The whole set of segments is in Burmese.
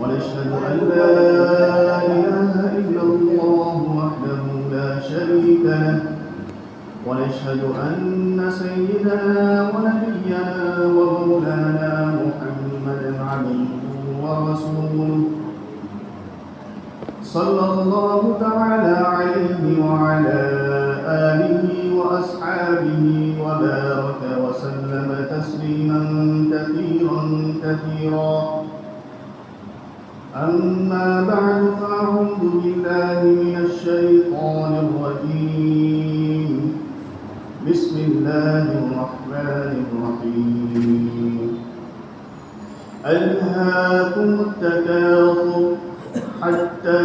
ونشهد أن لا إله إلا الله وحده لا شريك له ونشهد أن سيدنا ونبينا ومولانا محمدا عبده ورسوله صلى الله تعالى عليه وعلى آله وأصحابه وبارك تسليما كثيرا كثيرا. أما بعد فأعوذ بالله من الشيطان الرجيم. بسم الله الرحمن الرحيم. ألهاكم التكاثر حتى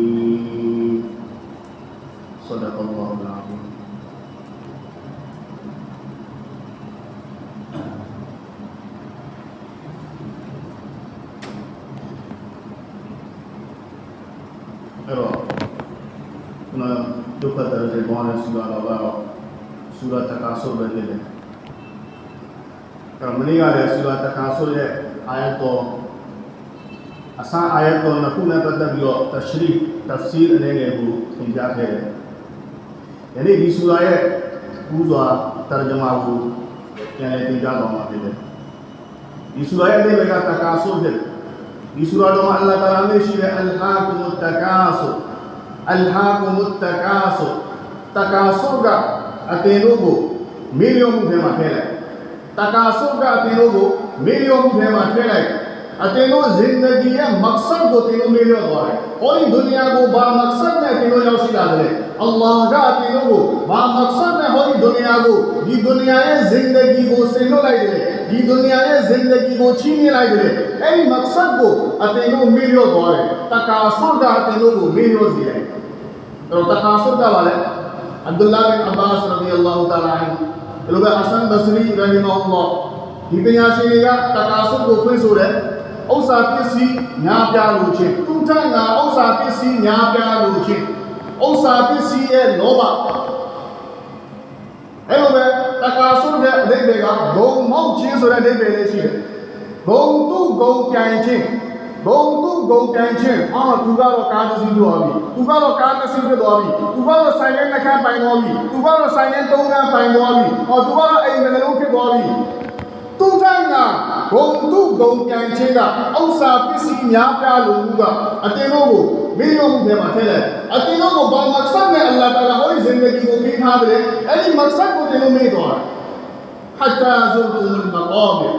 صدق الله العظيمအဲ့တော့ခုနဒုက္ခတရတဲ့ဘောင်းနဲ့ဆူလာတော့ကတော့ဆူလာတကာဆိုပဲဖြစ်တယ်အဲ့တော့မနေ့ကလည်းဆူလာတကာဆိုရဲ့အာယတ်တော်အစအာယတ်တော်နှစ်ခုနဲ့ပတ်သက်ပြီးတော့တရှရီတဖ်စီအနေနဲ့ကိုသင်ကြားခဲ့တယ်။ယနေ့ဒီဆူလာရဲ့ကူးစွာတရဂျမာကိုပြန်လည်သင်ကြားတော်မှာဖြစ်တယ်။ဒီဆူလာရဲ့အဓိပ္ပာယ်ကတကာဆိုဖြစ်တယ်ဒီဆူရာတော်မှာအလ္လာဟ်တာလာနဲ့ရှိတဲ့အလ်ဟာကုမတ်တကာဆုအလ်ဟာကုမတ်တကာဆုတကာဆုကအတင်တို့ကိုမီလီယံမှုထဲမှာထည့်လိုက်တကာဆုကအတင်တို့ကိုမီလီယံမှုထဲမှာထည့်လိုက်အတင်တို့ဇင်ဒဂီရဲ့မက်ဆတ်ကိုတင်တို့မေးလျော့သွားတယ်။ဟောဒီဒုနီယာကိုဘာမက်ဆတ်နဲ့တင်တို့ရောက်ရှိလာတယ်။ အလ္လာဟ်ကအတင်တို့ကိုဘာမက်ဆတ်နဲ့ဟောဒီဒုနီယာကိုဒီဒုနီယာရဲ့ဇင်ဒဂီကိုဆင်လွတ်လိုက်တယ်။ဒီဒုနီယာ ရဲ့ဇင်ဒဂီကိုချီးမြှင့်လိုက်တယ်။အဲ့ဒီမက်ဆတ်ကိုအတင်တို့မေးလျော့သွားတယ်။တကာဆုကအတင်တို့ကိုမေးလျော့စေတယ်။အဲ့တော့တကာဆုကပါလေအဗ်ဒူလာဘင်အဘာစ်ရဒီအလ္လာဟူတာလာအန်ဒီလိုပဲအဆန်ဘဆရီရဟီမာအလ္လာဟ် ဒီပညာရှင်တွေကတကာဆုကိုဖွင့်ဆိုတယ်ဥစ္စာပစ္စည်းညာပြလို့ချင်းသူထငါဥစ္စာပစ္စည်းညာပြလို့ချင်းဥစ္စာပစ္စည်းရဲ့လောဘအဲ့လိုပဲတကာဆုတဲ့အဓိပ္ပာယ်ကဂုံမောက်ခြင်းဆိုတဲ့အဓိပ္ပာယ်လေးရှိတယ်ဂုံတုဂုံပြန်ချင်းဂုံတုဂုံပြန်ချင်းအာသူကတော့ကားတစ်စီးသွားပြီသူကတော့ကားတစ်စီးဖြစ်သွားပြီသူကတော့ဆိုင်ရဲ့နှခမ်းပိုင်သွားပြီသူကတော့ဆိုင်ရဲ့သုံးခမ်းပိုင်သွားပြီဟောသူကတော့အိမ်ငယ်လုံးဖြစ်သွားပြီသူကငါ ဂုံတုဂုံပြန်ချင်းကဥစ္စာပစ္စည်းများပြလို့မှုကအတင်တို့ကိုမေးရုံထဲမှာထည့်လိုက်အတင်တို့ကိုဘာမက်ဆတ်နဲ့အလ္လာဟ်တာလာဟောဒီဇင်ဒဂီကိုပေးထားတယ်အဲ့ဒီမက်ဆတ်ကိုတင်လို့မေးသွားတယ် حتى زرتم المقابر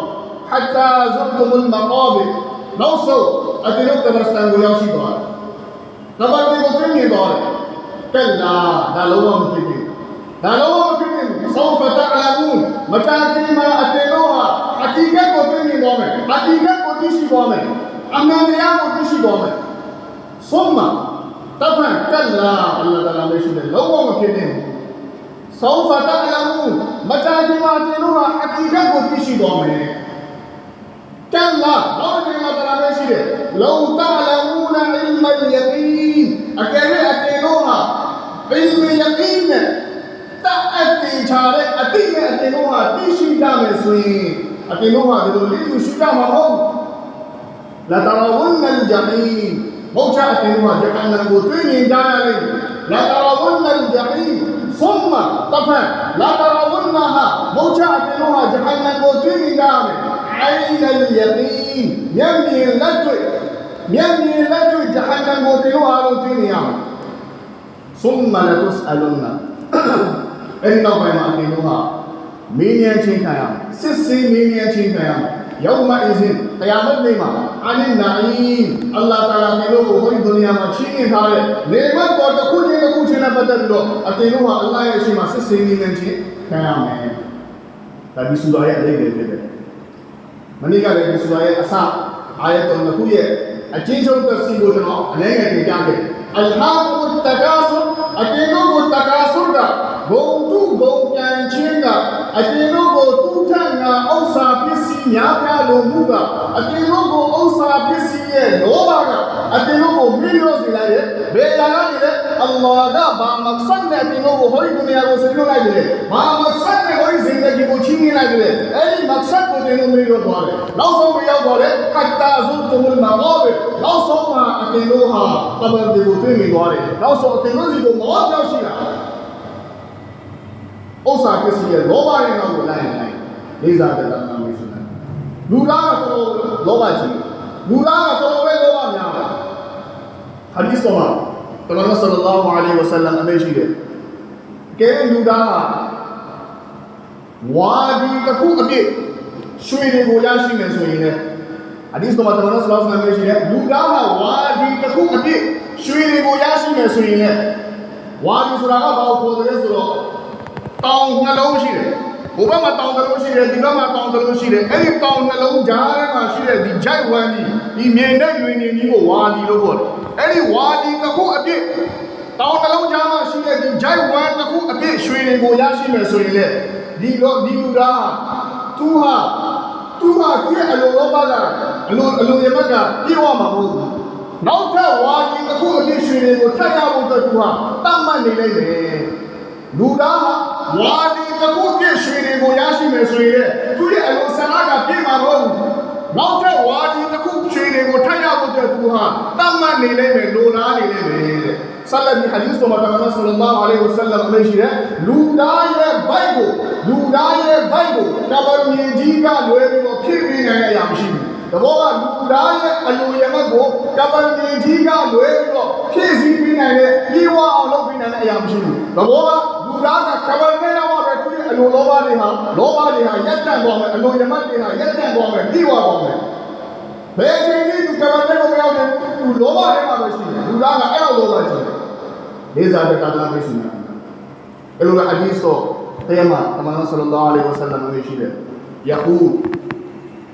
حتى زرتم المقابر နောက်ဆုံးအတိရုပ်ကမ္ဘာစတန်ကိုရောက်ရှိသွားတယ်။ဒါပေမဲ့ကိုသိနေတော့တယ်။ကဲလာဒါလုံးဝမဖြစ်ဘူး။ဒါလုံးဝမဖြစ်ဘူး။ဆောဖတာအလာမူမတာကိမာအတေရောဟာအ တီကက်ကိုသိမြင်သွားမယ်အတီကက်ကိုသိရှိသွားမယ်အမှန်တရားကိုသိရှိသွားမယ်ဆုံးမတပန်ကလာအလ္လာဟ်တလာမရှိတဲ့လောကမဖြစ်တဲ့ဆောဖတ်တလာမှုမတာဒီမာတင်တို့ဟာအတီကက်ကိုသိရှိသွားမယ်ကလာတော့ဒီမှာတလာမရှိတဲ့လောတာလမူနာအီမယကီအကယ်၍အတင်တို့ဟာအီမယကီနဲ့တတ်အပ်တင်ချတဲ့အတိနဲ့အတင်တို့ဟာသိရှိကြမယ်ဆိုရင် أكلوها بدولين شجاع مرهم لترون الجحيم بوشا أكلوها جحنا بوتين جاري لترون الجحيم ثم طفى لترونها بوشا أكلوها جحنا بوتين جاري عين اليقين يمني اللجو يمني اللجو جهنم بطينها بطين ثم لتسألن إنما يأكلوها မင်းမြန်းချင်းခံရမယ်စစ်စင်းမင်းမြန်းချင်းခံရမယ်ယောမအဇင်တရားမတ်နေ့မှာအာနိနာအီအလ္လာဟ်တာလာမြေလို့ဟိုဒီဒုနီယာမှာချင်းနေထားတဲ့နေမတ်တော်တစ်ခုချင်းတစ်ခုချင်းနဲ့ပတ်သက်ပြီးတော့အတင်တို့ဟာအလ္လာဟ်ရဲ့အရှိမှာစစ်စင်းမင်းမြန်းချင်းခံရမယ်ဒါဒီဆူလာရဲ့အလေးတွေဖြစ်တယ်မနေ့ကလည်းဒီဆူလာရဲ့အစအာယတ်တော်တစ်ခုရဲ့အချင်းချင်းသက်စီကိုကျွန်တော်အနည်းငယ်တင်ပြခဲ့အလ်ဟာမုတကာဆူအတင်တို့ကိုတကာဆူကဘုံတုဘုံပြန်ချင်းက အတင်တို့ကိုတူထန်ငါဥစ္စာပစ္စည်းများပြားလိုမှုကအတင်တို့ကိုဥစ္စာပစ္စည်းရဲ့လောဘကအတင်တို့ကိုမိလို့စီလိုက်တယ်ဘယ်လာကနေလဲအလ္လာဟ်ကဘာမက်ဆတ်နဲ့အတင်တို့ကိုဟောဒီဒုနီယာကိုဆင်းလို့လိုက်တယ်ဘာမက်ဆတ်နဲ့ဟောဒီဇင်ဒဂီကိုချင်းနေလိုက်တယ်အဲ့ဒီမက်ဆတ်ကိုတင်တို့မိလို့သွားတယ်နောက်ဆုံးမရောက်တော့လေခတ်တာဇုတ်တုမမာဘောပဲနောက်ဆုံးမှာအတင်တို့ဟာတဘန်ဒီကိုတွေ့မိသွားတယ်နောက်ဆုံးအတင်တို့စီကိုမောပြောက်ရှိတာ ဥစ္စာပစ္စည်းရဲ့လောဘရဲ့နောက်ကိုလိုက်ရင်လိုက်လေးစားတဲ့တန်ခါမျိုးဆိုတယ်လူသားကတော်တော်လောဘကြီးလူသားကတော်တော်ပဲလောဘများတယ်ဟာဒီစ်တော်မှာတမန်တော်ဆလ္လာဟူအလိုင်းဝဆလမ်အမေရှိတယ်ကဲလူသားကဝါဒီတစ်ခုအပြည့်ရွှေတွေကိုရရှိမယ်ဆိုရင်လည်းဟာဒီစ်တော်မှာတမန်တော်ဆလ္လာဟူအလိုင်းဝဆလမ်အမေရှိတယ်လူသားကဝါဒီတစ်ခုအပြည့်ရွှေတွေကိုရရှိမယ်ဆိုရင်လည်းဝါဒီဆိုတာကဘာကိုခေါ်တယ်ဆိုတော့ တောင်နှလုံးရှိတယ်ဘုဘမှာတောင်နှလုံးရှိတယ်ဒီဘက်မှာတောင်နှလုံးရှိတယ်အဲ့ဒီတောင်နှလုံးကြားထဲမှာရှိတဲ့ဒီဂျိုက်ဝမ်ကြီးဒီမြင်တဲ့တွင်နေကြီးကိုဝါဒီလို့ခေါ်တယ်အဲ့ဒီဝါဒီတစ်ခုအပြည့်တောင်နှလုံးကြားမှာရှိတဲ့ဒီဂျိုက်ဝမ်တစ်ခုအပြည့်ရွှေတွေကိုရရှိမယ်ဆိုရင်လေဒီတော့ဒီလူသားသူဟာသူဟာသူရဲ့အလိုလောဘကအလိုအလိုရမကပြေဝမှာမဟုတ်ဘူးနောက်ထပ်ဝါဒီတစ်ခုအပြည့်ရွှေတွေကိုထပ်ရဖို့အတွက်သူဟာတတ်မှတ်နေလိုက်တယ် လူသားဟာဝါဒီတစ်ခုပြည့်ရွှေတွေကိုရရှိမယ်ဆိုရင်သူရဲ့အလိုဆန္ဒကပြည့်မှာမဟုတ်ဘူး။နောက်ထပ်ဝါဒီတစ်ခုရွှေတွေကိုထပ်ရဖို့အတွက်သူဟာတတ်မှတ်နေလိမ့်မယ်လိုလားနေလိမ့်မယ်တဲ့။ဆလတ်ဒီဟာဒီစ်တော်မှာတမန်တော်ဆလ္လာဟူအလိုင်းဝဆလမ်အမိန့်ရှိတယ်လူသားရဲ့ဘိုက်ကိုလူသားရဲ့ဘိုက်ကိုတပန်မြေကြီးကလွယ်ပြီးတော့ဖြည့်ပေးနိုင်တဲ့အရာမရှိဘူး။တဘောကလူသားရဲ့အလိုရမတ်ကိုကပန်မြေကြီးကလွယ်ပြီးတော့ဖြည့်ဆည်းပေးနိုင်တဲ့ပြီးဝအောင်လုပ်ပေးနိုင်တဲ့အရာမရှိဘူး။တဘောက လူသားကကပန်နဲ့တော့ပဲသူရဲ့အလိုလောဘတွေဟာလောဘတွေဟာရက်တန့်သွားမယ်အလိုရမတ်တွေဟာရက်တန့်သွားမယ်ပြီးဝသွားမယ်။ဘယ်အချိန်ကြီးသူကပန်နဲ့ကိုမရောက်တဲ့သူလောဘထဲမှာပဲရှိတယ်။လူသားကအဲ့လိုလောဘရှိတယ်။လေးစားတဲ့တာတာမရှိဘူး။အဲ့လိုကအဒီစ်တော့တရားမှာတမန်တော်ဆလ္လာလဟ်အလိုင်းဝဆလမ်ရဲ့ရှိတယ်။ယကူ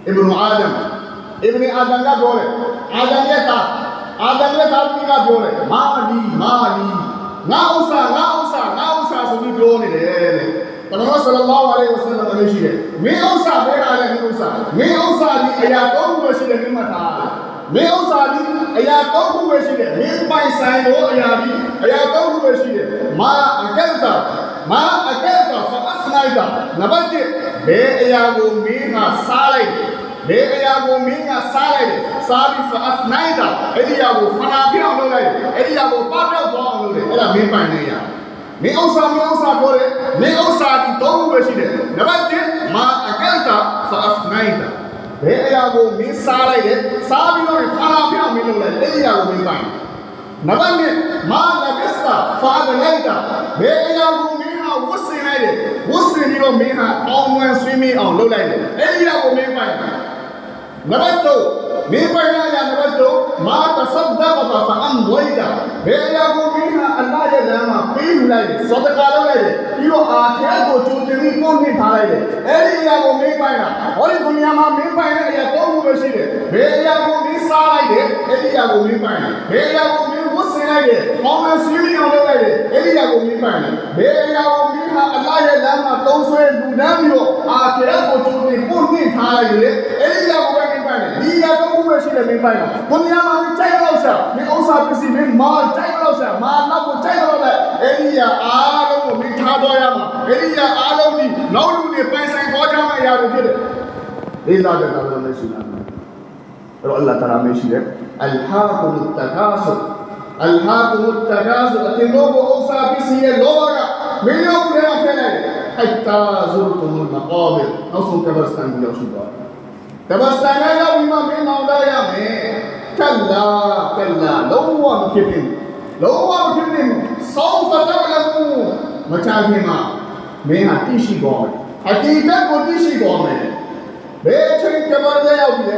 အစ်ဘနအာဒမ်အစ်ဘနအာဒမ်ကပြောတယ်အာဒမ်ရဲ့သားအာဒမ်ရဲ့သားကြီးကပြောတယ်မာလီမာလီငါဥစ္စာငါဥစ္စာငါဥစ္စာဆို ပြီးပြောနေတယ်တဲ့ဘယ်တော့ဆလ္လာလဟ်အလိုင်းဝဆလမ်အရှိတယ်မင်းဥစ္စာဘယ်ဟာလဲမင်းဥစ္စာမင်းဥစ္စာဒီအရာတော့ဘယ်ရှိတယ်မင်းမထားမင်းဥစ္စာဒီအရာတော့ခုပဲရှိတယ်မင်းပိုင်ဆိုင်လို့အရာဒီအရာတော့ခုပဲရှိတယ်မာအကက်တာမာအကက်တာဖအစနိုက်တာနံပါတ်1ဘယ်အရာကိုမင်းကစားလိုက်တယ်ဘယ်အရာကိုမင်းကစားလိုက်တယ်စားပြီးဖအစနိုက်တာအဲ့ဒီအရာကိုဖနာပြအောင်လုပ်လိုက်တယ်အဲ့ဒီအရာကိုပပျောက်သွားအောင်လုပ်တယ်အဲ့ဒါမင်းပိုင်နေရ မင်းဥစ္စာမင်းဥစ္စာပြောတယ်မင်းဥစ္စာဒီတော့ခုပဲရှိတယ်နံပါတ်1မာအကက်တာဖအစနိုက်တာဘယ်အရာကိုမင်းစားလိုက်တယ်စားပြီးတော့ဖနာပြအောင်မင်းလုပ်လိုက်တယ်အဲ့ဒီအရာကိုမင်းပိုင်နံပါတ်2မာလဘစ္စတာဖာဒလိုက်တာဘယ်အရာကိုမင်းဟာဝတ်ဆင်လိုက်တယ်ဝတ်ဆင်ပြီးတော့မင်းဟာအောင်ဝမ်းဆွေးမင်းအောင်လုပ်လိုက်တယ်အဲ့ဒီအရာကိုမင်းပိုင်နံပါတ်3 မင်းပိုင်ရတဲ့နံပါတ်3မာတဆဒ္ဒကတာဖအမ်ဝိဒါဘယ်အရာကိုမင်းဟာအလ္လာဟ်ရဲ့လမ်းမှာပေးယူလိုက်တယ်စဒကာလုပ်လိုက်တယ်ပြီးတော့အာခရတ်ကိုကြိုတင်ပြီးပို့နှိထားလိုက်တယ်အဲ့ဒီအရာကိုမင်းပိုင်တာဟောဒီဒုနီယာမှာမင်းပိုင်တဲ့အရာတော့ဘူးပဲရှိတယ်ဘယ်အရာကိုမင်းစားလိုက်တယ်အဲ့ဒီအရာကိုမင်းပိုင်တယ်ဘယ်အရာကိုမင်းဝတ်ဆင် လိုက်တယ်မောင်မဆွေးမင်းအောင်လုပ်လိုက်တယ်အဲ့ဒီအရာကိုမင်းပိုင်တယ်ဘယ်အရာကိုမင်းဟာအလ္လာဟ်ရဲ့လမ်းမှာသုံးဆွဲလူဒန်းပြီးတော့အာခရတ်ကိုကြိုတင်ပို့နှိထားလိုက်တယ်အဲ့ဒီအရာကိုပဲမင်းပိုင်တယ်ဒီအရာတော့ဘူးပဲရှိတယ်မင်းပိုင်တာဒုနီယာမှာမင်းကြိုက်တော့ရှာမင်းဥစ္စာပစ္စည်းမင်းမာကြိုက်တော့ရှာမာနောက်ကိုကြိုက်တော့လိုက်အဲ့ဒီအရာအားလုံးကိုမင်းထားတော့ရမှာအဲ့ဒီအရာအားလုံးဒီနောက်လူတွေပိုင်ဆိုင်သွားကြမယ့်အရာတွေဖြစ်တယ်လေးစားတဲ့ကာလနဲ့ရှိတာအဲ့တော့အလ္လာဟ်တအာလာမရှိတယ်အလ်ဟာကုမ်တကာဆူ အလ်ဟာကုမ်တကာဆူအတင်လို့ကိုဥစ္စာပစ္စည်းရဲ့လောဘကမင်းတို့ကလည်းဖဲလိုက်ဟိုက်တာဇူတုမမကောဘယ်နောက်ဆုံးကဘစတန်ကိုရောက်ရှိသွားတယ်ကဘစတန်ကရောက်ပြီးမှမင်းမောင်သားရမယ်ကလာကလာလုံးဝမဖြစ်ဘူးလုံးဝမဖြစ်ဘူးစောင်းဖတ်တယ်လည်းမချခင်မှာမင်းဟာတိရှိသွားမယ်အတိတ်ကိုတိရှိသွားမယ်ဘယ်ချိန်ကဘာလဲရောက်ပြီလဲ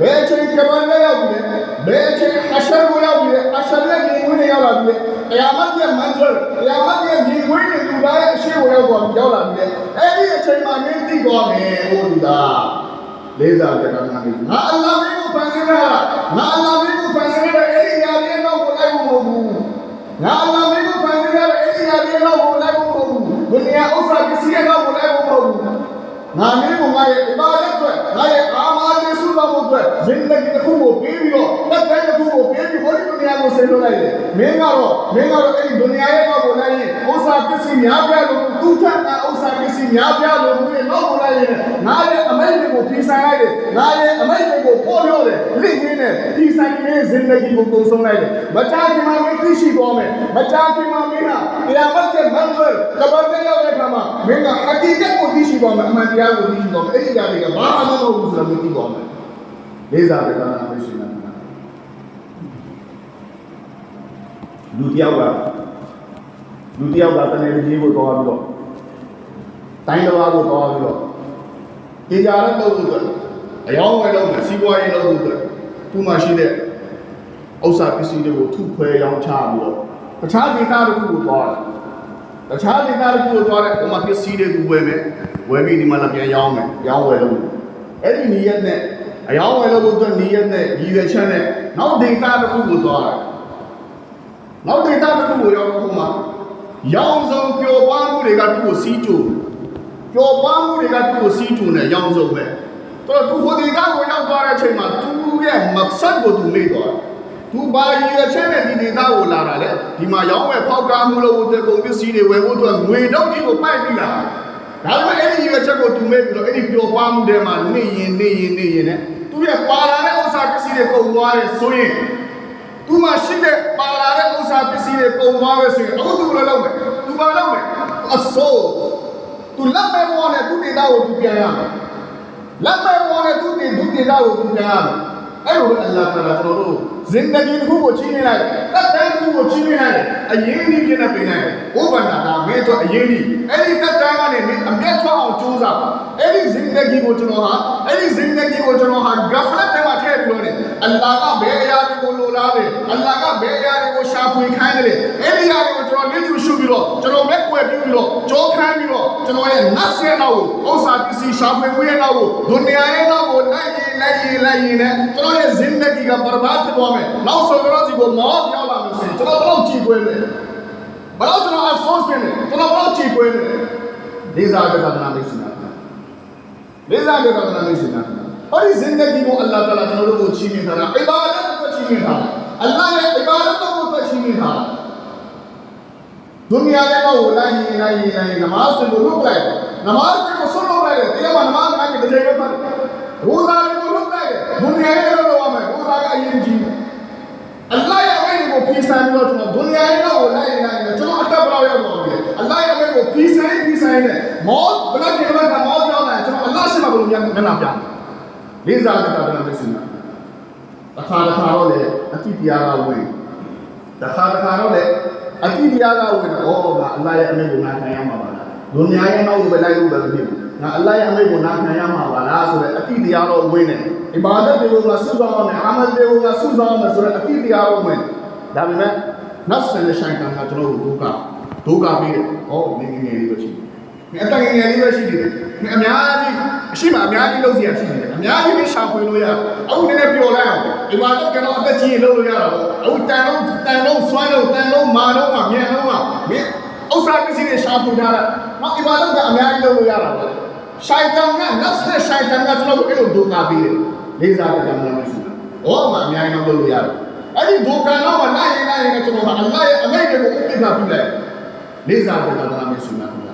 ဘယ်ချိန်ကဘာလဲရောက်ပြီလဲဘယ်ချိန်အရှရကိုရောက်ပြီလဲအရှရရဲ့ညီငွေနဲ့ရောက်လာ ပြီလဲတရားမတ်ရဲ့မန်ဂျာတရားမတ်ရဲ့ညီငွေနဲ့လူသားရဲ့အရှိကိုရောက်သွားပြီရောက်လာပြီလဲအဲ့ဒီအချိန်မှာမင်းသိသွားမယ်ဟိုလူသားလေးစားကြတာငါငါအလ္လာ ဟ်မင်းကိုဖန်ဆင်းတာငါအလ္လာဟ်မင်းကိုဖန်ဆင်းတဲ့အဲ့ဒီຢာလေးတော့ကိုလိုက်ဖို့မဟုတ်ဘူးငါအလ္လာဟ်မင်းကိုဖန်ဆင်းတဲ့အဲ့ဒီຢာလေးတော့ကိုလိုက်ဖို့မဟုတ်ဘူးဒုနီယာဥစ္စာပစ္စည်းတော့ကိုလိုက်ဖို့မဟုတ်ဘူးငါမင်းကိုငါရဲ့အဘာဒတ်အတွက်ငါရဲ့အာမာတေ လက်တိုင်းတစ်ခုကိုပေးပြီးဟောဒီဒုနီယာကိုဆင်းလို့လိုက်တယ်မင်းကတော့မင်းကတော့အဲ့ဒီဒုနီယာရဲ့တော့ကိုလိုက်ရင်ဥစ္စာပစ္စည်းများပြလို့သူ့ထက်ကဥစ္စာပစ္စည်းများပြလို့ဘူးရဲ့တော့ကိုလိုက်ရင်ငါရဲ့အမိတ်တွေကိုဖြေဆိုင်လိုက်တယ်ငါရဲ့အမိတ်တွေကိုပေါ်လို့တယ်လိမ့်ရင်းနဲ့ဖြေဆိုင်နေဇင်ဒဂီကိုကုန်ဆုံးလိုက်တယ်မတားခင်မှာမင်းသိရှိသွားမယ်မတားခင်မှာမင်းဟာတရားမတ်ရဲ့မန်ဝဲကဘာတဲ့ရောက်တဲ့အခါမှာမင်းကအကိကတ်ကိုသိရှိသွားမယ်အမှန်တရားကိုသိရှိသွားမယ်အဲ့ဒီကြတွေကဘာမှမဟုတ်ဘူးဆိုတော့မသိသွားမယ်လေးစားတဲ့ကံမရှိဘူးလူတယောက်ကလူတယောက်ကတနေ့ကြီးကိုသွားပြီးတော့တိုင်းတော်ကိုသွားပြီးတော့ကြေကြတဲ့တော့ဆိုတော့အယောင်းဝယ်တော့စီးပွားရေးလုပ်လို့ဆိုသူမှရှိတဲ့ဥစ္စာပစ္စည်းတွေကိုထုခွဲရောင်းချပြီးတော့တခြားဒေသတစ်ခုကိုသွားတယ်တခြားဒေသတစ်ခုကိုသွားတဲ့ဟိုမှာပစ္စည်းတွေကိုဝယ်မယ်ဝယ်ပြီးဒီမှာလည်းပြန်ရောင်းမယ်ရောင်းဝယ်လို့အဲ့ဒီနီးရက်နဲ့ အယောင်းဝယ်လို့အတွက်နီးရက်နဲ့ရည်ရွယ်ချက်နဲ့နောက်ဒေသတစ်ခုကိုသွားတယ်နောက်ဒေသတစ်ခုကိုရောက်တော့ဟိုမှာရောင်းစုံပျော်ပါမှုတွေကသူ့ကိုစီးကြိုပျော်ပါမှုတွေကသူ့ကိုစီးကြိုနေရောင်းစုံပဲတော့သူဟိုဒေသကိုရောက်သွားတဲ့အချိန်မှာသူရဲ့မက်ဆတ်ကိုသူမေ့သွားတယ်သူဘာရည်ရွယ်ချက်နဲ့ဒီဒေသကိုလာတာလဲဒီမှာရောင်းဝယ်ဖောက်ကားမှုလို့တဲ့ကုန်ပစ္စည်းတွေဝယ်ဖို့အတွက်ငွေတော့ကြီးကိုပိုက်ပြီးလာဒါပေမဲ့အဲ့ဒီရည်ရွယ်ချက်ကိုသူမေ့ပြီးတော့အဲ့ဒီပျော်ပါမှုတွေမှာနေရင်နေရင်နေရင်နဲ့ သူရဲ့ပါလာတဲ့ဥစ္စာပစ္စည်းတွေကုန်သွားတယ်ဆိုရင်သူမှရှိတဲ့ပါလာတဲ့ဥစ္စာပစ္စည်းတွေကုန်သွားပဲဆိုရင်အခုသူလည်းလုပ်မယ်သူဘာလုပ်မယ်အစိုးသူလက်မဲ့ဘောနဲ့သူဒေသကိုသူပြန်ရမယ်လက်မဲ့ဘောနဲ့သူဒေသူဒေသကိုသူပြန်ရမယ်အဲ့လိုပဲအလ္လာဟ်တာကျွန်တော်တို့ဇင်ဒဂီတစ်ခုကိုချင်းနေလိုက်တက်တ န်းတစ်ခုကိုချင်းနေလိုက်အရေးကြီးပြနေပေးနိုင်ဘုဗန္တာကမင်းတို့အရေးကြီးအဲ့ဒီတက်တန်းကနေမင်းအမျက်ထွက်အောင်ကြိုးစားပါအဲ့ဒီဇင်ဒဂီကိုကျွန်တော်ဟာအဲ့ဒီဇင်ဒဂီကိုကျွန်တော်ဟာဂဖလတ်ထဲမှာထည့်ပြီးလို့နေအလ္လာဟ်ကဘယ်အရာတွေကိုလိုလားလဲအလ္လာဟ်ကဘယ်အရာတွေကိုရှာဖွေ ခိုင်းတယ်အဲ့ဒီအရာတွေကိုကျွန်တော်လက်ယူရှုပြီးတော့ကျွန်တော်လက်ွယ်ပြီးတော့ကြောခိုင်းပြီးတော့ကျွန်တော်ရဲ့နတ်ဆဲနောက်ကိုဥစ္စာပစ္စည်းရှာဖွေခွင့်နောက်ကိုဒုနီယာရဲ့နောက်ကိုလိုက်ရင်လိုက်ရင်လိုက်ရင်နဲ့ကျွန်တော်ရဲ့ဇင်ဒဂီကဘရဘာဖြစ်သွားမယ်နောက်ဆုံးကျွန်တော်စီကိုမောပြောလာလို့ရှိရင်ကျွန်တော်တော့ကြည်ခွဲမယ်ဘာလို့ကျွန်တော်အဖော့စ်နေကျွန်တော်တော့ကြည်ခွဲမယ်လေးစားတဲ့ကဒနာမရှိတာလေးစားတဲ့ကဒနာမရှိတာဟောဒီဇင်ဒဂီကိုအလ္လာဟ်တအာလာကျွန်တော်တို့ကိုချီးမြှင့်ထားတာအီဘာဒတ်ကိုချီးမြှင့်ထားတာအလ္လာဟ်ရဲ့အီဘာဒတ်ကိုချီးမြှင့်ထားတာဒုနီယာရဲ့တော့လိုက်ရင်လိုက်ရင်လိုက်ရင်နမတ်ကိုလုပ်လိုက်နမတ်ကိုဆွလုပ်လိုက်တယ်တရားမှာနမတ်ကတကယ်ပဲဖတ်ရိုဇာကိုလုပ်လိုက်တယ် ကိုပြေးဆိုင်ပြီးတော့ကျွန်တော်ဒုနီယာရဲ့တော့လိုက်ရင်လိုက်ရင်ကျွန်တော်အတက်ဘလောက်ရောက်သွားပြီအလ္လာဟ်ရဲ့အမိန့်ကိုပြေးဆိုင်ပြေးဆိုင်နဲ့မောဘလောက်ဒီဘက်ကမောပြောင်းလာကျွန်တော်အလ္လာဟ်ရှိမှဘယ်လိုမျက်နှာပြလေးစားတဲ့ကတည်းကမရှိဘူးတခါတခါတော့လေအတိတရားကဝင်တခါတခါတော့လေအတိတရားကဝင်တော့ဩငါအလ္လာဟ်ရဲ့အမိန့်ကိုနာခံရမှာပါလားဒုနီယာရဲ့နောက်ကိုပဲလိုက်လို့ပဲမဖြစ်ဘူးငါအလ္လာဟ်ရဲ့အမိန့်ကိုနာခံရမှာပါလားဆိုတော့အတိတရားတော့ဝင်တယ်အီဘာဒတ်တွေကိုငါစုဆောင်ရမယ်အာမတ်တွေကိုငါစုဆောင်ရမယ်ဆိုတော့အတိတရားတော့ဝင် ဒါပေမဲ့နတ်ဆန်တဲ့ဆိုင်ကကကျွန်တော်တို့ဒုက္ခဒုက္ခပြီးတယ်ဩငယ်ငယ်လေးပဲရှိတယ်မင်းအတငယ်ငယ်လေးပဲရှိတယ်မင်းအများကြီးအရှိမအများကြီးလုပ်စီရရှိတယ်အများကြီးပြီးရှာဖွေလို့ရအခုနည်းနည်းပျော်လိုက်အောင်ဒီမှာတော့ကျွန်တော်အသက်ကြီးလုပ်လို့ရတာပေါ့အခုတန်လုံးတန်လုံးဆွမ်းလုံးတန်လုံးမာလုံးကမြန်လုံးကမင်းဥစ္စာပစ္စည်းတွေရှာဖွေထားတာနောက်ဒီမှာတော့အများကြီးလုပ်လို့ရတာပေါ့ရှိုင်တန်ကနတ်ဆက်ရှိုင်တန်ကကျွန်တော်တို့အဲ့လိုဒုက္ခပြီးတယ်လေးစားတဲ့ကံလည်းမရှိဘူးဩမှာအများကြီးလုပ်လို့ရတယ် အဲ့ဒီဒုက္ခတော့မနိုင်ရင်နိုင်ရင်ကျွန်တော်ကအလ္လာဟ်ရဲ့အမိန့်တွေကိုဥပ္ပခပြုလိုက်လေးစားတဲ့ကံလည်းမရှိဘူး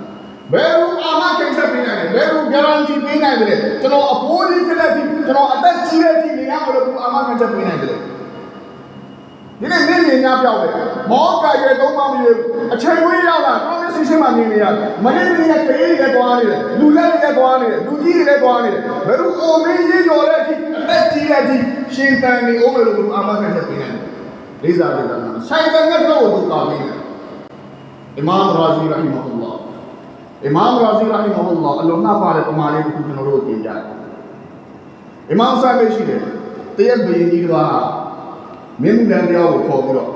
ဘယ်လိုအာမခံချက်ပေးနိုင်လဲဘယ်လို guarantee ပေးနိုင်လဲကျွန်တော်အဖိုးကြီးဖြစ်တဲ့ဒီကျွန်တော်အသက်ကြီးတဲ့အထိနေရမလို့အာမခံချက်ပေးနိုင်တယ်မဒီနေ့နေ့မြင်များပြောက်တယ်မောကရွယ်သုံးပါမလို့အချိန်ဝေးရောက်လာတော့မျက်စိရှင်းမှနေနေရမနေ့ကနေ့ကခေးတွေလည်းသွားနေတယ်လူလက်တွေလည်းသွားနေတယ်လူကြီးတွေလည်းသွားနေတယ်ဘယ်လိုအိုမင်းကြီးကျော်တဲ့အထိအသက်ကြီးတဲ့အထိ ရှင်တန်နေအောင်လို့ဘယ်လိုအာမခံချက်ပေးနိုင်လဲလေးစားတယ်ကဆိုင်တန်ကတော့ဒုက္ခပေးတယ်အီမာမ်ရာဇီရဟီမဟူလာအီမာမ်ရာဇီရဟီမဟူလာအလုံးနှပါတဲ့ပမာလေးကိုကျွန်တော်တို့တင်ပြတယ်အီမာမ်ဆာမေရှိတယ်တရက်ဘယင်းကြီးကမင်းမန်တရားကိုခေါ်ပြီးတော့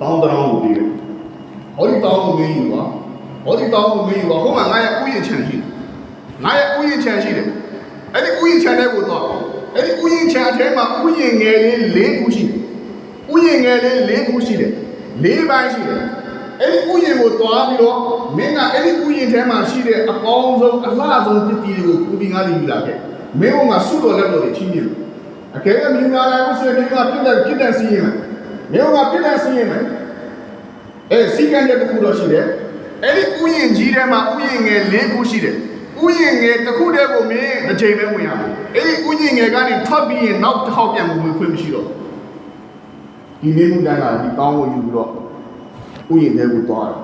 တောင်းတရောင်းကိုပြီးတယ်ဟောဒီတောင်းကိုမင်းယူပါဟောဒီတောင်းကိုမင်းယူပါဟိုမှာငါရဲ့ဥယျာဉ်ချန်ရှိတယ်ငါရဲ့ဥယျာဉ်ချန်ရှိတယ်အဲ့ဒီဥယျာဉ်ချန်တဲ့ကိုတော့အဲ့ဒီဥယျာဉ်ချန်အထဲမှာဥယျာဉ် ငယ်လေး၄ခုရှိတယ်ဥယျာဉ်ငယ်လေး၄ခုရှိတယ်၄ပိုင်းရှိတယ်အဲ့ဒီဥယျာဉ်ကိုတွားပြီးတော့မင်းကအဲ့ဒီဥယျာဉ်ထဲမှာရှိတဲ့အကောင်းဆုံးအလှဆုံးတည်တည်တွေကိုပူပြီးငါးပြီးလာခဲ့မင်းကငါဆုတော်လက်တော်တွေချင်းပြလို့အကယ်၍မြင်လာတဲ့ဥဆွေတွေကပြစ်တဲ့ပြစ်တဲ့စီးရင်မယ်မင်းကပြစ်တဲ့စီးရင်မယ်အဲစီကံတဲ့တစ်ခုတော့ရှိတယ်အဲ့ဒီဥယျာဉ်ကြီးထဲမှာဥယျာဉ်ငယ်၄ခုရှိတယ် ဥယျာဉ်ငယ်တစ်ခုတည်းကိုမင်းတစ်ချိန်ပဲဝင်ရမယ်အဲ့ဒီဥယျာဉ်ငယ်ကနေထွက်ပြီးရင်နောက်တစ်ခေါက်ပြန်ဝင်ခွင့်မရှိတော့ဒီနေမှုတန်းကဒီကောင်းကိုယူပြီးတော့ဥယျာဉ်ထဲကိုသွားတယ်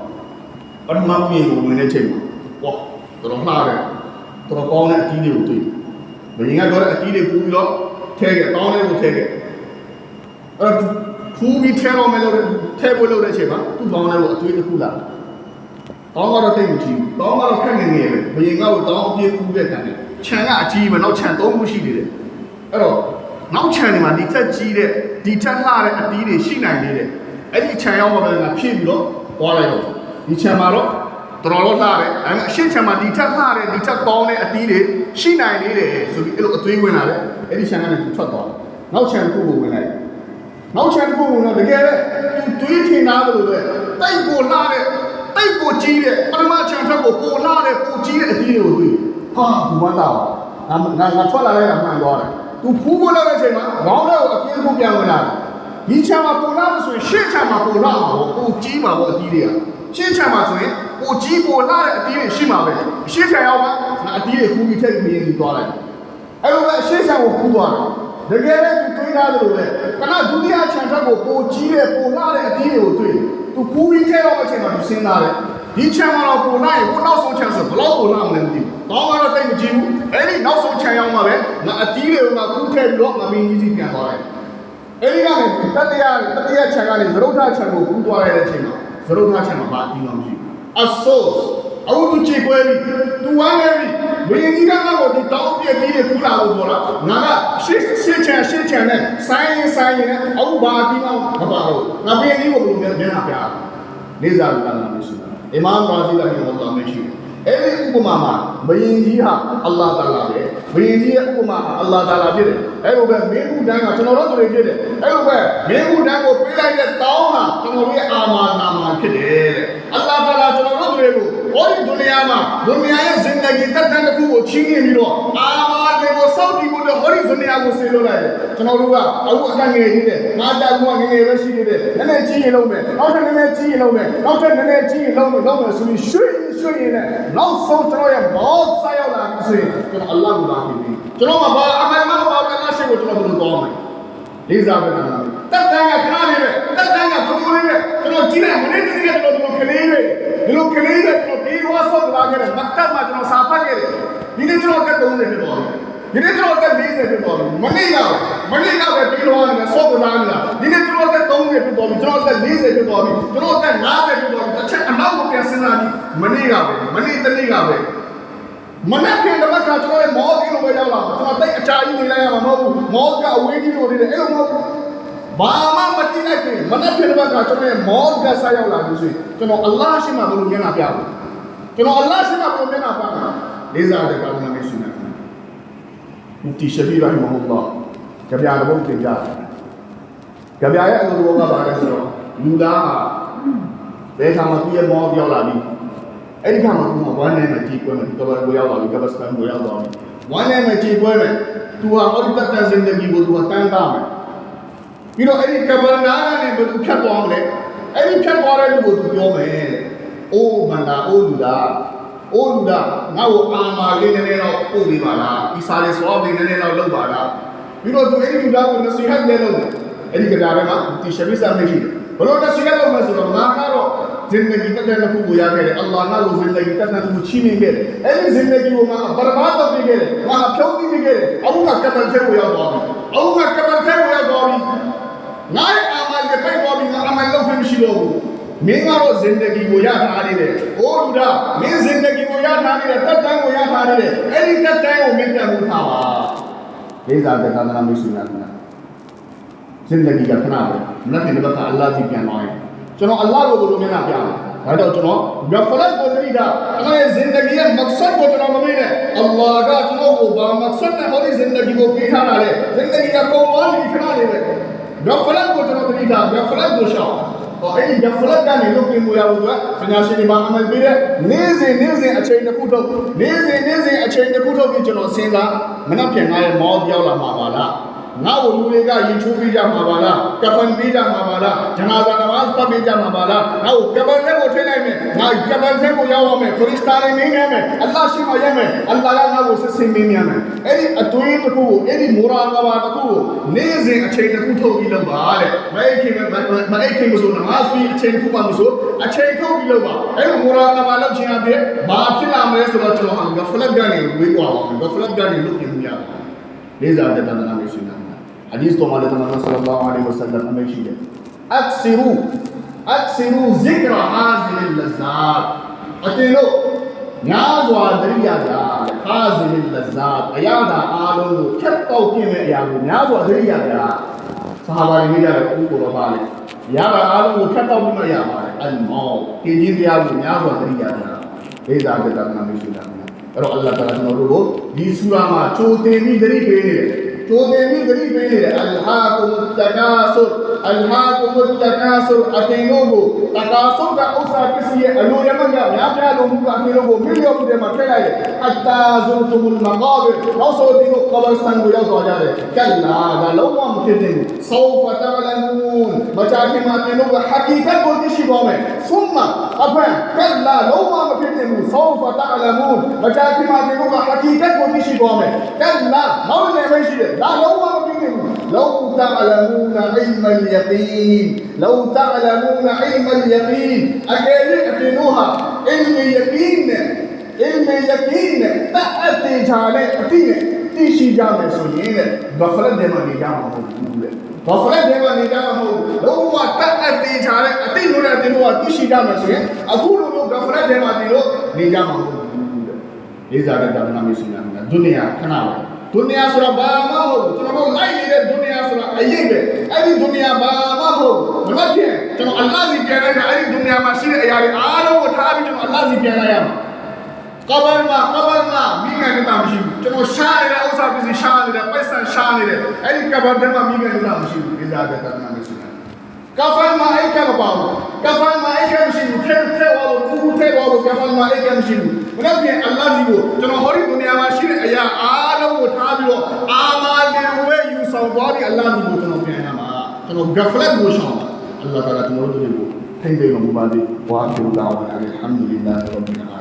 ပထမဥယျာဉ်ကိုဝင်တဲ့ချိန်မှာဝါတော်တော်မှားတယ်တော်တော်ကောင်းတဲ့အကြီးတွေကိုတွေ့ဘယ်ရင်ကတော့အကြီးတွေပူပြီးတော့ထဲခဲ့ကောင်းတဲ့ကိုထဲခဲ့အဲ့တော့ဖူးပြီးထဲတော့မယ်လို့ထဲဖို့လုပ်တဲ့ချိန်မှာသူ့ကောင်းတဲ့ကိုအသွေးတစ်ခုလာတယ် တောင်းကတော့တိတ်မကြည့်ဘူးတောင်းကတော့ခက်ငယ်ငယ်ပဲဘယင်ကတော့တောင်းအပြေးကူးတဲ့တန်တယ်ခြံကအကြီးပဲနောက်ခြံသုံးခုရှိနေတယ်အဲ့တော့နောက်ခြံတွေမှာဒီထက်ကြီးတဲ့ဒီထက်လှတဲ့အတီးတွေရှိနိုင်သေးတယ်အဲ့ဒီခြံရောက်မှပဲငါဖြည့်ပြီးတော့သွားလိုက်တော့ဒီခြံမှာတော့တော်တော်လှတယ်အဲ့ဒါအရှင်းခြံမှာဒီထက်လှတဲ့ဒီထက်ကောင်းတဲ့အတီးတွေရှိနိုင်သေးတယ်ဆိုပြီးအဲ့လိုအသွေးဝင်လာတယ်အဲ့ဒီခြံကနေသူထွက်သွားတယ်နောက်ခြံတစ်ခုကိုဝင်လိုက်တယ်နောက်ခြံတစ်ခုဝင်တော့တကယ်ပဲသူတွေးထင်သားလို့ပဲတိုက်ကိုလှတဲ့ တိတ်ကိုကြီးတဲ့ပထမခြံထက်ကိုပိုလာတဲ့ပိုကြီးတဲ့အကြီးတွေကိုတွေ့ဟာဘူးမသားငါငါငါထွက်လာလိုက်တာမှန်သွားတယ်သူဖူးဖို့လောက်တဲ့အချိန်မှာခေါင်းထဲကိုအပြင်းဆုံးပြန်ဝင်လာတယ်ဒီခြံမှာပိုလာလို့ဆိုရင်ရှေ့ခြံမှာပိုလာမှာပေါ့ပိုကြီးမှာပေါ့အကြီးတွေကရှေ့ခြံမှာဆိုရင်ပိုကြီးပိုလာတဲ့အကြီးတွေရှိမှာပဲရှေ့ခြံရောက်မှငါအကြီးတွေခူးပြီးထက်ပြီးပြီးသွားလိုက်အဲ့လိုပဲရှေ့ခြံကိုခူးသွားတယ်တကယ်လည်းသူ တွေးသားတယ်လို့လေခဏဒုတိယခြံထက်ကိုပိုကြီးတဲ့ပိုလာတဲ့အကြီးတွေကိုတွေ့သူခူးပြီးထဲတော့အချိန်မှာသူစဉ်းစားတယ်ဒီချမ်းမှာတော့ပုံလိုက်ကိုနောက်ဆုံးချမ်းဆိုဘလောက်ပုံလာမလဲမသိဘူး။တောင်းကတော့တိတ်မကြည့်ဘူး။အဲ့ဒီနောက်ဆုံးချမ်းရောက်မှပဲငါအတီးတွေကငါကူးထည့်ပြီးတော့ငါမင်းကြီးစီပြန်သွားတယ်။အဲ့ဒီကနေတတိယတတိယချမ်းကနေသရုပ်ထချမ်းကိုကူးသွားရတဲ့အချိန်မှာသရုပ်ထချမ်းမှာဘာအတီးမှမရှိဘူး။ A source အခုသူချေကွဲပြီ။ तू ဝမ်းနေပြီ။မင်းကြီးကငါ့ကိုဒီတောင်းပြက်ပြီးကူးလာလို့ပြောတာ။ငါကရှစ် ရှစ်ချမ်းရှစ်ချမ်းနဲ့ဆိုင်းရင်ဆိုင်းရင်နဲ့အခုဘာအတီးမှမပါဘူး။ငါမင်းကြီးကိုဘယ်လိုများမျက်နှာပြ။လေးစားလူကလာမရှိဘူး။အီမာမ်ရာဇီလာဟီဝလာမရှိဘူးအဲ့ဒီဥပမာမှာဘယင်ကြီးဟာအလ္လာဟ်တာလာပဲဘယင်ကြီးရဲ့ဥပမာဟာအလ္လာဟ်တာလာဖြစ်တယ်အဲ့လိုပဲမင်းဘူးတန်းကကျွန်တော်တို့တွေဖြစ်တယ်အဲ့လိုပဲမင်းဘူးတန်းကိုပေးလိုက်တဲ့တောင်းဟာကျွန်တော်တို့ရဲ့အာမာနာမာဖြစ်တယ်တဲ့အလ္လာဟ်တာလာကျွန်တော်တို့တွေကို ဟောဒီဒုနီယာမှာဒုနီယာရဲ့ဇင်ဒဂီတက်တန်တစ်ခုကိုချင်းနေပြီးတော့အာမာတွေကိုစောင့်ကြည့်ဖို့တော့ဟောဒီဒုနီယာကိုဆေးလို့လိုက်တယ်ကျွန်တော်တို့ကအခုအကငယ်ကြီးတယ်ငါတောက်ကငငယ်ပဲရှိနေတယ်နည်းနည်းကြီးရင်လုံးမယ်နောက်ထပ်နည်းနည်းကြီးရင်လုံးမယ်နောက်ထပ်နည်းနည်းကြီးရင်လုံးမယ်လုံးမယ်ဆိုပြီးရွှေ့ရွှေ့ရင်လည်းနောက်ဆုံးကျွန်တော်ရဲ့မောဆက်ရောက်လာပြီဆိုရင်ကျွန်တော်အလ္လာဟ်ကိုလာပြီကျွန်တော်ကဘာအမှန်မှန်ပါပဲလားရှိကိုကျွန်တော်ဘယ်လိုသွားမလဲလေးစားပဲလားတက်တန်းကခဏလေးပဲတက်တန်းကဘုံလေးပဲကျွန်တော်ကြည့်လိုက်မနေ့တည်းကကျွန်တော်ဒီလို ကလေးပဲဒီလိုကလေးပဲကျွန်တော်ဒီဝါဆော့လာခဲ့တယ်မတ်တပ်မှာကျွန်တော်စာဖတ်ခဲ့တယ်ဒီနေ့ကျွန်တော်တက်30ဖြစ်သွားတယ်ဒီနေ့ကျွန်တော်တက်40ဖြစ်သွားပြီမနေ့ကမနေ့ကပဲပြီးတော့နေဆော့လာနေတာဒီနေ့ကျွန်တော်တက်30ဖြစ်သွားပြီကျွန်တော်တက်40ဖြစ်သွားပြီကျွန်တော်တက်50ဖြစ်သွားပြီတစ်ချက်အနောက်ကိုပြန်စဉ်းစားကြည့်မနေ့ကပဲမနေ့တနေ့ကပဲမနေ့ကတပတ်ကကျွန်တော်ရဲ့မော်ကြီးလိုပဲရောက်လာကျွန်တော်တိတ်အချာကြီးနေလိုက်ရမှာမဟုတ်ဘူးမော်ကအဝေးကြီးလိုနေတယ်အဲ့လိုမဟုတ်ဘူး ဘာမှမတိလိုက်ခင်မနေ့ကတပတ်ကကျွန်တော်ရဲ့မော်ကဆက်ရောက်လာလို့ဆိုရင်ကျွန်တော်အလ္လာဟ်ရှိမှဘယ်လိုမျက်နှာပြဘူးကျွန်တော်အလ္လာဟ်ရှိမှဘယ်လိုမျက်နှာပြမှာလေးစားတဲ့ကောင်းတဲ့မရှိနိုင်ဘူးမူတီရှဖီရာဟီမဟူလာကြပြာတဘုတ်တင်ကြတယ်ကြပြာရဲ့အလိုတော်ကဘာလဲဆိုတော့လူသားဟာဘယ်ခါမှသူ့ရဲ့မောပြောက်လာပြီအဲ့ဒီခါမှသူကဝမ်းနဲ့မကြည့်ပွဲမယ်တော်တော်ကိုရောက်လာပြီကပတ်စတန်ကိုရောက်သွားပြီဝမ်းနဲ့မကြည့်ပွဲမယ်သူဟာအော်ဒီတတန်စင်တဲ့ဒီကိုသူကတန်းတာမယ် ပြီးတော့အဲ့ဒီကဘနာနဲ့ဘယ်လိုဖြတ်သွားမလဲအဲ့ဒီဖြတ်သွားတဲ့လူကိုသူပြောမယ်အိုးမန္တာအိုးလူသားအိုးလူသားငါ့ကိုအာမာလေးနည်းနည်းတော့ပို့ပေးပါလားဒီစားလေးစောလေးနည်းနည်းတော့လုပ်ပါလားပြီးတော့သူအဲ့ဒီလူသားကိုနစီဟတ်လဲလုပ်တယ်အဲ့ဒီကတာထဲမှာဒီရှဘိစာမရှိတယ်ဘလို့တရှိရလို့မဆိုတော့ငါကတော့ဇင်ဒဂီတက်တဲ့တစ်ခုကိုရခဲ့တယ်အလ္လာဟ်ငါ့ကိုဇင်ဒဂီတက်တဲ့တစ်ခုချီးမြှင့်ခဲ့တယ်အဲ့ဒီဇင်ဒဂီကိုငါဘရဘာတ်လုပ်ပေးခဲ့တယ်ငါဖြုံးပြီးပေးခဲ့တယ်အခုကကပန်သေးကိုရောက်သွားပြီအခုကကပန်သေးကိုရောက်သွားပြီ ငါရဲ့အာမန်ကပိုက်သွားပြီငါအာမန်လုပ်ခွင့်မရှိတော့ဘူးမင်းကတော့ဇင်ဒဂီကိုရထားနေတယ်။အိုးလူသားမင်းဇင်ဒဂီကိုရထားနေတယ်တက်တန်းကိုရထားနေတယ်။အဲ့ဒီတက်တန်းကိုမင်းတန်ဖို့ထားပါ။လေးစားတဲ့သာသနာမရှိဘူးလားခင်ဗျာ။ဇင်ဒဂီကခဏပဲ။မနက်ဖြန်တစ်ခါအလ္လာဟ်ကြီးပြန်သွားရင်ကျွန်တော်အလ္လာဟ်ကိုဘယ်လိုမျက်နှာပြမလဲ။ဒါကြောင့်ကျွန်တော်ဂဖလတ်ကိုတိတာအလ္လာဟ်ရဲ့ဇင်ဒဂီရဲ့မက်ဆတ်ကိုကျွန်တော်မမေ့နဲ့။အလ္လာဟ်ကကျွန်တော်ကိုဘာမက်ဆတ်နဲ့ဟောဒီဇင်ဒဂီကိုပေးထားတာလေ။ဇင်ဒဂီကပုံသွားနေခဏလေးပဲ။ ဂဖလတ်ကိုကျွန်တော်တိတာဂဖလတ်ကိုရှောင်းဟောအဲ့ဒီ develop ကနေလုပ်ပြင်မှုရဖို့ကပညာရှင်တွေမှာအမှန်ပေးတဲ့နေ့စဉ်နေ့စဉ်အချိန်တစ်ခုထုတ်နေ့စဉ်နေ့စဉ်အချိန်တစ်ခုထုတ်ပြီးကျွန်တော်စဉ်းစားမနှက်ပြန်ငါရဲ့မောပြောက်လာမှာပါလားငါ့ကိုလူတွေကရင်ချိုးပေးကြမှာပါလား ကဖန်ပေးကြမှာပါလားဂျနာဇာနမတ်ဖတ်ပေးကြမှာပါလားငါ့ကိုကဖန်နဲ့ကိုထိလိုက်မယ်ငါကဖန်နဲ့ကိုရောက်ရမယ်ခရစ်စတာတွေမင်းရမယ်အလ္လာဟ်ရှိမှရမယ်အလ္လာဟ်ကငါ့ကိုစစ်စင်မင်းရမယ်အဲ့ဒီအတွေးတစ်ခုကိုအဲ့ဒီမိုရာကဘာတစ်ခုကိုနေ့ حديث تو مالك محمد صلى الله عليه وسلم أمشي ده أكثروا أكثروا ذكر هذه اللذات أتيلو များစွာတရိယာတာခါဇင်လဇတ်အရာတာအားလုံးကိုဖြတ်တောက်ခြင်းမဲ့အရာကိုများစွာတရိယာတာဆဟာဘာတွေကြတဲ့ဥပ္ပရောပါလေရတာအားလုံးကိုဖြတ်တောက်ပြီးမှရပါတယ်အလ်မောတင်ကြီးတရားကိုများစွာတရိယာတာဒေဇာကတနာမရှိတာအဲ့တော့အလ္လာဟ်တာကျွန်တော်တို့ကိုဒီဆူရာမှာချိုးတင်ပြီးတရိပေးနေတယ် ချိုးတင်ပြီးတရိပေးနေတယ်အလဟာကုမတကာဆုအလဟာကုမတကာဆုအတင်တို့ကိုတကာဆုကဥစ္စာပစ္စည်းရဲ့အလိုရမများများပြားလုံးမှုကအတင်တို့ကိုမြို့ရောက်တဲ့မှာထည့်လိုက်တယ်အတ္တာဇုတုမလ်မဂါဘနောက်ဆိုဒီကိုကလစတန်ကိုရောက်သွားကြတယ်ကလ္လာဒါလုံးဝမဖြစ်သင့်ဘူးဆောဖတလမူန်မချာခင်မှာတင်တို့ကဟာကီကတ်ကိုသိရှိပါမယ်ဆုမအဖန်ကလ္လာလုံးဝမဖြစ်သင့်ဘူးဆောဖတလမူန်မချာခင်မှာတင်တို့ကဟာကီကတ်ကိုသိရှိပါမယ်ကလ္လာနောက်လည်းမရှိတယ်ဒါလုံးဝမပြီးဘူး لو تعلمون علم اليقين لو تعلمون علم اليقين အကယ်၍အတင်တို့ဟာ علم اليقين နဲ့ علم اليقين နဲ့တအတင်ချာနဲ့အတိနဲ့သိရှိကြမယ်ဆိုရင်တဲ့ဘာဖလက်တွေမှာနေကြမှာမဟုတ်ဘူးတဲ့ဘာဖလက်တွေမှာနေကြမှာမဟုတ်ဘူးလုံးဝတအတင်ချာနဲ့အတိလို့တဲ့အတင်တို့ကသိရှိကြမယ်ဆိုရင်အခုလိုမျိုးဘာဖလက်တွေမှာနေလို့နေကြမှာမဟုတ်ဘူးတဲ့ဒီစားတဲ့ဒါနမီစင်ကဒုနီယာခဏပါ ဒုနီယာဆိုတာဘာမှမဟုတ်ဘူးကျွန်တော်တို့လိုက်နေတဲ့ဒုနီယာဆိုတာအရေးပဲအဲ့ဒီဒုနီယာဘာမှမဟုတ်ဘူးမမဖြစ်ကျွန်တော်အလ္လာဟ်စီပြန်လိုက်တာအဲ့ဒီဒုနီယာမှာရှိတဲ့အရာတွေအားလုံးကိုထားပြီးကျွန်တော်အလ္လာဟ်စီပြန်လိုက်ရမှာကဘာမှာကဘာမှာမိငယ်နေတာမရှိဘူးကျွန်တော်ရှားနေတဲ့ဥစ္စာပစ္စည်းရှားနေတယ်ပိုက်ဆံရှားနေတယ်အဲ့ဒီကဘာထဲမှာမိငယ်နေတာမရှိဘူးလေးစားတဲ့ဒါန မရှိနေတာ kafan ma ai kama ba mu kafan ma ai kama shi ke ke wa lo ku ke wa lo kafan ma ai kama shi mu muna bi Allah ji go ကျွန်တော်ဟောဒီဒုနီယာမှာရှိတဲ့အရာအားလုံးကိုထားပြီးတော့အာမာတွေဝဲယူဆောင်သွားပြီး Allah ji go ကျွန်တော်ပြန်ရမှာကျွန်တော် gaflat ကိုရှောင်ပါ Allah ကကျွန်တော်တို့တွေကိုထိမ့်သိမ်းတော်မူပါစေဝါအူဒါဝါအလ်ဟမ်ဒူလ illah ရဘ်ဘီလ်အာ